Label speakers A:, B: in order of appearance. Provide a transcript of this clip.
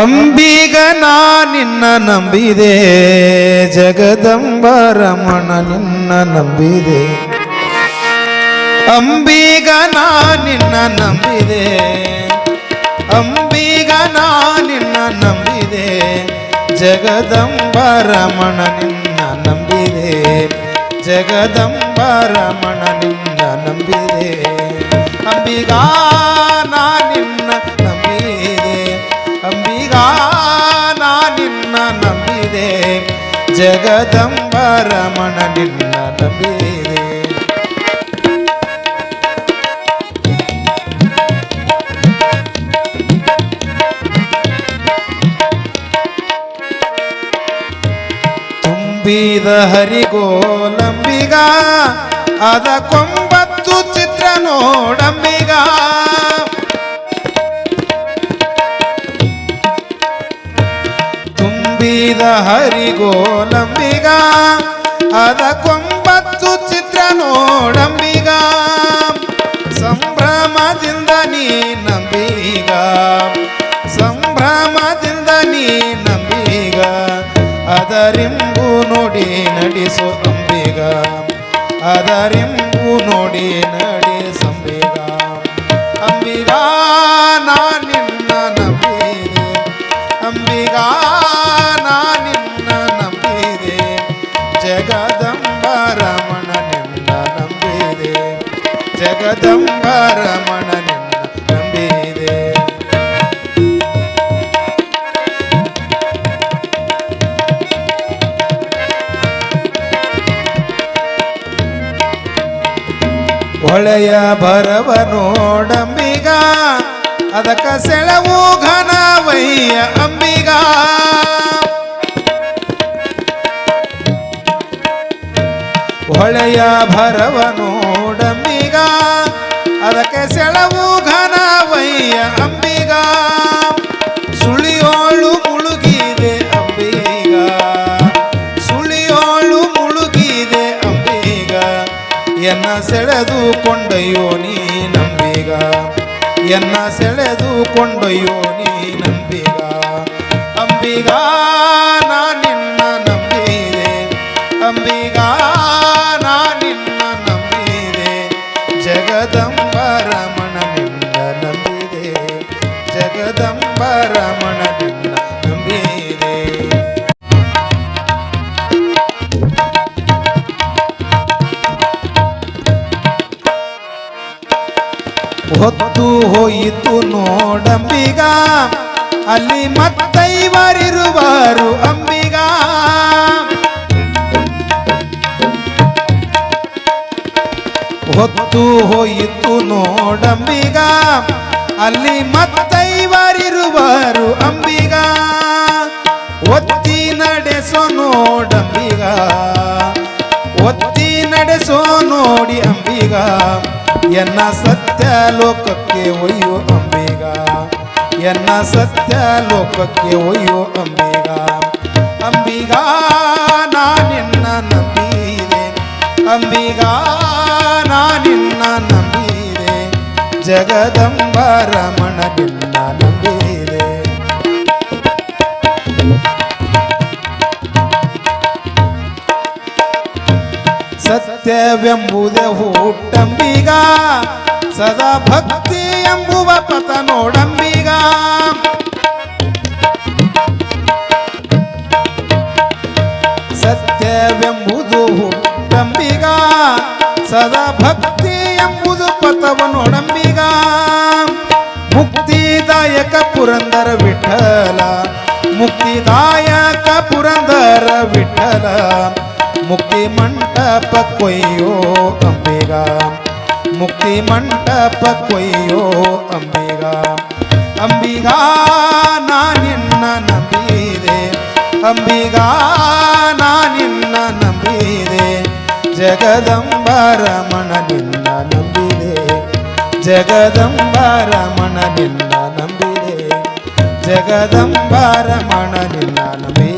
A: ಅಂಬಿಗ ನಾ ನಿನ್ನ ನಂಬಿದೆ ಜಗದಂಬ ರಮಣ ನಿನ್ನ ನಂಬಿದೆ ಅಂಬಿಗ ನಾ ನಿನ್ನ ನಂಬಿದೆ ಅಂಬಿಗ ನಾ ನಿನ್ನ ನಂಬಿದೆ ಜಗದಂಬ ರಮಣ ನಿನ್ನ ನಂಬಿದೆ ಜಗದಂಬ ರಮಣ ನಿನ್ನ ನಂಬಿದೆ ಅಂಬಿಗ ಜಗದಂಬ ರಮಣ ನಿನ್ನ ನಂಬಿದೆ ತುಂಬಿದ ಹರಿಗೋಲಂಬಿಗ ಅದ ಕೊಂಬತ್ತು ಹರಿಗೋಲಂಬಿಗ ಅದ ಕೊಂಬತ್ತು ಚಿತ್ರ ನೋಡಂಬಿಗ ಸಂಭ್ರಮದಿಂದ ನೀ ನಂಬೀಗ, ಸಂಭ್ರಮದಿಂದ ನೀ ನಂಬೀಗ. ಅದರಿಂಬು ನೋಡಿ ನಡೆಸು ಅಂಬಿಗ, ಅದರಿಂಬು ನೋಡಿ ನಡೆಸಂಬಿಗ ಅಂಬಿಗ. ನಾ ನಿನ್ನ ನಂಬಿ ಅಂಬಿಗ ಜಗದಂಬ ರಮಣ ನಿನ್ನ ನಂಬಿದೆ. ಹೊಳೆಯ ಭರವ ನೋಡಂಬಿಗ ಅದಕ್ಕ ಸೆಳವು ಘನವಯ್ಯ ಅಂಬಿಗ. ಹೊಳೆಯ ಭರವ ನೋಡಂಬಿಗ ಸೆಳವು ಘನವಯ್ಯ ಅಂಬಿಗ. ಸುಳಿಯೋಳು ಮುಳುಗಿದೆ ಅಂಬಿಗ. ಸುಳಿಯೋಳು ಮುಳುಗಿದೆ ಅಂಬಿಗ. ಎನ್ನ ಸೆಳೆದು ಕೊಂಡಯ್ಯೋ ನೀ ನಂಬಿಗ. ಎನ್ನ ಸೆಳೆದು ಕೊಂಡೊಯ್ಯೋ ನೀ ನಂಬಿಗ. ಅಂಬಿಗ, ನಿನ್ನ ನಿನ್ನ ನಂಬಿದೆ ಹೊತ್ತು ಹೋಯಿತು ನೋಡಂಬಿಗ ಅಲ್ಲಿ ಮತ್ತೈವರಿರುವರು ಅಂಬಿಗ. ಹೊತ್ತು ಹೋಯಿತು ನೋಡಂಬಿಗ ಅಲ್ಲಿ ಮತ್ತೈವರಿರುವರು ನೋಡಂಬಿಗ ಒತ್ತಿ ನಡೆಸೋ ನೋಡಿ ಅಂಬಿಗ ಎನ್ನ ಸತ್ಯ ಲೋಕಕ್ಕೆ ಒಯ್ಯೋ ಅಂಬಿಗ ಎನ್ನ ಸತ್ಯ ಲೋಕಕ್ಕೆ ಒಯ್ಯೋ ಅಂಬಿಗ ಅಂಬಿಗ ನಾ ನಿನ್ನ ನಂಬಿದೆ ಅಂಬಿಗ ನಾ ನಿನ್ನ ನಂಬಿದೆ ಜಗದಂಬ ರಮಣ ನಿನ್ನ ನಂಬಿದೆ ಸತ್ಯವೆಂಬುದೇ ಹುಟ್ಟಂಬಿಗ ಸದಾ ಭಕ್ತಿ ಎಂಬುವ ಪಥ ನೋಡಂಬಿಗ ಸತ್ಯವೆಂಬುದು ಹುಟ್ಟಂಬಿಗ ಸದಾ ಭಕ್ತಿ ಎಂಬುದು ಪಥವ ನೋಡಂಬಿಗ ಮುಕ್ತಿದಾಯಕ ಪುರಂದರ ವಿಠಲ ಮುಕ್ತಿದಾಯಕ ಪುರಂದರ ವಿಠಲ ಮುಕ್ತಿ ಮಂಟಪ ಕೊಯ್ಯೋ ಅಂಬಿಗ ಮುಕ್ತಿ ಮಂಟಪ ಕೊಯ್ಯೋ ಅಂಬಿಗ ಅಂಬಿಗ ನಾ ನಿನ್ನ ನಂಬಿದೆ ಅಂಬಿಗ ನಾ ನಿನ್ನ ನಂಬಿದೆ ಜಗದಂಬ ರಮಣ ನಿನ್ನ ನಂಬಿದೆ ಜಗದಂಬ ರಮಣ ನಿನ್ನ ನಂಬಿದೆ ಜಗದಂಬ ರಮಣ ನಿನ್ನ ನಂಬಿದೆ